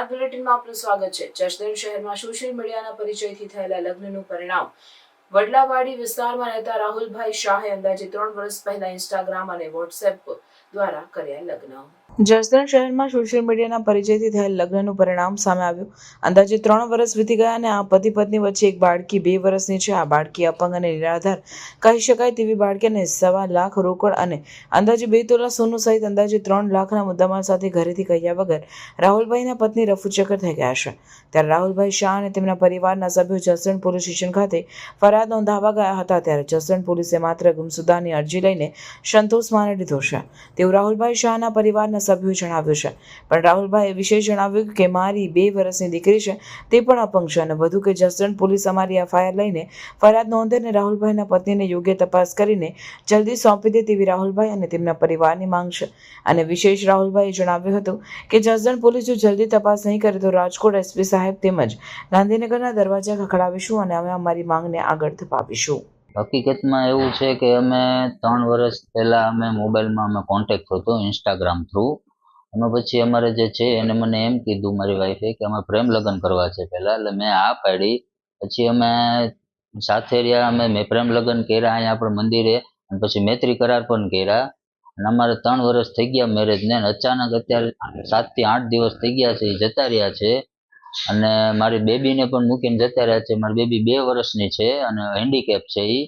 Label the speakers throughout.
Speaker 1: Star બુલેટિનમાં આપનું સ્વાગત છે. જસદણ શહેરમાં સોશિયલ મીડિયાના પરિચયથી થયેલા લગ્નનું પરિણામ. વડલાવાડી વિસ્તારમાં રહેતા રાહુલભાઈ શાહે અંદાજે ત્રણ વર્ષ પહેલા ઇન્સ્ટાગ્રામ અને વોટ્સએપ દ્વારા કર્યા લગ્ન. જસદણ શહેરમાં સોશિયલ મીડિયાના પરિચયથી થયેલ લગ્નનું પરિણામ સામે આવ્યું. અંદાજે ત્રણ વર્ષ વીતી ગયા અને આ પતિ પત્ની વચ્ચે એક બાળકી બે વર્ષની છે. આ બાળકી અપંગ અને નિરાધાર. કહી શકાય તેવી બાળકીને સવા લાખ રોકડ અને અંદાજે બે તોલા સોનું સહિત અંદાજે ત્રણ લાખના મુદ્દામાલ સાથે ઘરેથી કહ્યા વગર રાહુલભાઈના પત્ની રફુચક્કર થઈ ગયા છે. ત્યારે રાહુલભાઈ શાહ અને તેમના પરિવારના સભ્યો જસદણ પોલીસ સ્ટેશન ખાતે ફરિયાદ નોંધાવવા ગયા હતા. ત્યારે જસદણ પોલીસે માત્ર ગુમસુદાની અરજી લઈને સંતોષ માની લીધો છે. તેવું રાહુલભાઈ શાહના પરિવારના સભ્યોએ જણાવ્યું છે. પણ રાહુલભાઈએ વિશે જણાવ્યું કે મારી બે વર્ષની દીકરી છે, તે પણ અપંગ છે અને વધુ કે જસદણ પોલીસ અમારી એફઆઈઆર લઈને ફરિયાદ નોંધે રાહુલભાઈના પત્નીને યોગ્ય તપાસ કરીને જલ્દી સોંપી દે તેવી રાહુલભાઈ અને તેમના પરિવારની માંગ છે. અને વિશેષ રાહુલભાઈએ જણાવ્યું હતું કે જસદણ પોલીસ જો જલ્દી તપાસ નહીં કરે તો રાજકોટ એસપી સાહેબ તેમજ ગાંધીનગરના દરવાજા ખખડાવીશું અને અમે અમારી માંગને આગળ ધપાવીશું.
Speaker 2: હકીકતમાં એવું છે કે અમે ત્રણ વર્ષ પહેલા અમે મોબાઈલમાં અમે કોન્ટેક્ટ થયો હતો ઇન્સ્ટાગ્રામ થ્રુ અને પછી અમારે જે છે એને મને એમ કીધું મારી વાઈફે કે અમે પ્રેમ લગ્ન કરવા છે પહેલા. એટલે મેં આ પાડી. પછી અમે સાથે રહ્યા અમે મેં પ્રેમ લગ્ન કર્યા અહીંયા આપણે મંદિરે. અને પછી મૈત્રી કરાર પણ કર્યા. અને અમારે ત્રણ વર્ષ થઈ ગયા મેરેજને અને અચાનક અત્યારે સાતથી આઠ દિવસ થઈ ગયા છે એ જતા રહ્યા છે. અને મારી બેબીને પણ મૂકીને જતા રહ્યા છે. મારી બેબી બે વર્ષની છે અને હેન્ડીકેપ છે એ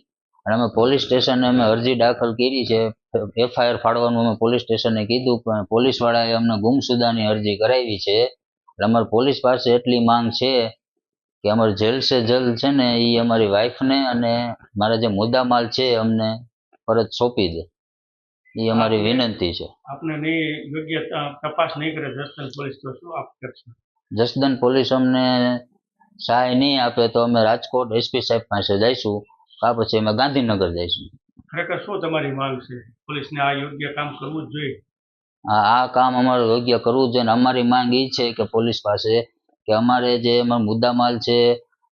Speaker 2: અને અમે પોલીસ સ્ટેશને અમે અરજી દાખલ કરી છે. એફઆઈઆર ફાડવાનું અમે પોલીસ સ્ટેશને કીધું, પણ પોલીસવાળાએ અમને ગુમસુદાની અરજી કરાવી છે. એટલે અમારી પોલીસ પાસે એટલી માંગ છે કે અમારે જેલ સે જેલ છે ને એ અમારી વાઈફને અને મારા જે મુદ્દામાલ છે અમને પરત સોંપી દે. એ અમારી વિનંતી છે.
Speaker 3: આપને નહીં, યોગ્ય તપાસ નહીં કરે પોલીસ તો શું આપ કરશો?
Speaker 2: જસદન પોલીસ અમને સહાય નહીં આપે તો અમે રાજકોટ એસપી સાહેબ પાસે જઈશું કા પછી અમે ગાંધીનગર જઈશું.
Speaker 3: ખરેખર શું તમારી માંગ છે? પોલીસને આ યોગ્ય કામ કરવું જ જોઈએ.
Speaker 2: આ કામ અમારે યોગ્ય કરવું જોઈએ અને અમારી માંગ એ છે કે પોલીસ પાસે કે અમારે જે અમારો મુદ્દામાલ છે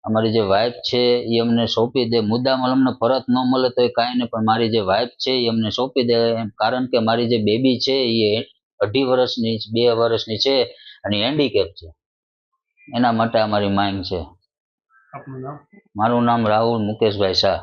Speaker 2: અમારી જે વાઇફ છે એ અમને સોંપી દે. મુદ્દામાલ અમને પરત ન મળે તો એ કાંઈ નહીં પણ મારી જે વાઇફ છે એ અમને સોંપી દે. એમ કારણ કે મારી જે બેબી છે એ અઢી વર્ષની બે વર્ષની છે અને હેન્ડીકેપ છે. એના માટે અમારી માંગ છે. મારું નામ રાહુલ મુકેશભાઈ શાહ.